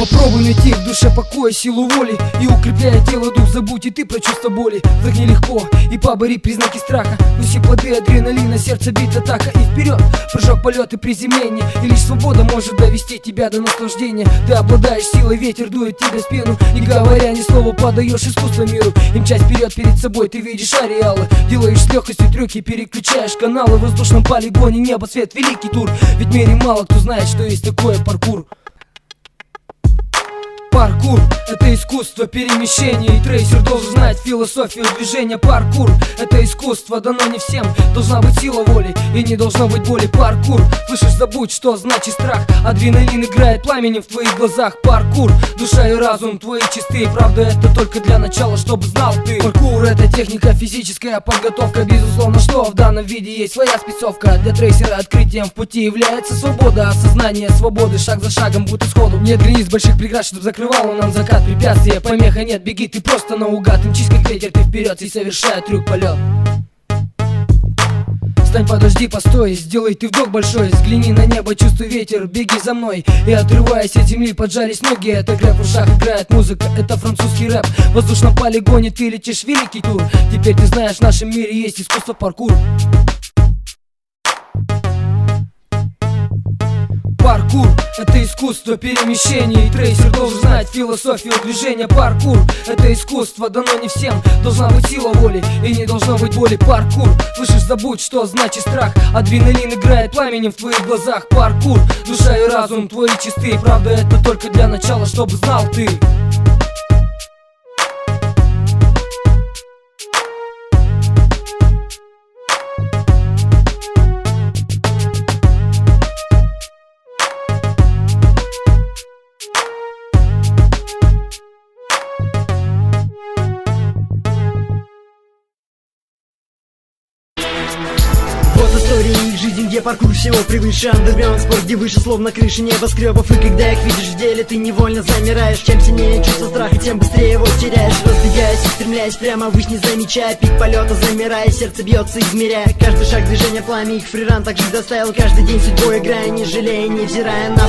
Попробуй найти в душе покой, силу воли И укрепляя тело, дух, забудь и ты про чувство боли. Так нелегко, и побори признаки страха. Но все плоды адреналина, сердце бит атака. И вперед, прыжок, полет и приземление. И лишь свобода может довести тебя до наслаждения. Ты обладаешь силой, ветер дует тебе спину. Не говоря ни слова, подаешь искусство миру. И мчась вперед перед собой, ты видишь ареалы. Делаешь с легкостью трюки, переключаешь каналы. В воздушном полигоне небо, свет, великий тур. Ведь в мире мало кто знает, что есть такое паркур Паркур – это искусство перемещения И трейсер должен знать философию движения. Паркур – это искусство, дано не всем. Должна быть сила воли и не должно быть боли. Паркур – слышишь, забудь, что значит страх. Адреналин играет пламенем в твоих глазах. Паркур – душа и разум твои чистые. Правда, это только для начала, чтобы знал ты. Паркур – это техника, физическая подготовка Безусловно, что в данном виде есть своя спецовка. Для трейсера открытием в пути является свобода. Осознание свободы шаг за шагом будто сходу. Нет границ больших преград, чтобы закрывал нам закат Препятствия, помеха нет, беги ты просто наугад. Мчись как ветер, ты вперед и совершая трюк полет. Встань, подожди, постой, сделай ты вдох большой. Взгляни на небо, чувствуй ветер, беги за мной. И отрываясь от земли, поджарись ноги. Это грэп в ушах играет музыка, это французский рэп. В воздушном полигоне ты летишь великий тур. Теперь ты знаешь, в нашем мире есть искусство паркур Паркур – это искусство перемещения И трейсер должен знать философию движения. Паркур – это искусство, дано не всем. Должна быть сила воли и не должно быть боли. Паркур – слышишь, забудь, что значит страх. Адреналин играет пламенем в твоих глазах. Паркур – душа и разум твои чистые. Правда, это только для начала, чтобы знал ты Вот история их жизни, где паркур всего превыше Андерграунд спорт, где выше словно крыши небоскребов. И когда их видишь в деле, ты невольно замираешь. Чем сильнее чувство страха, тем быстрее его теряешь. Разбегаясь и стремляясь прямо ввысь, не замечая Пик полета, замирая, сердце бьется, измеряя. Каждый шаг движения пламя их фриран также доставил Каждый день судьбой играя, не жалея, невзирая на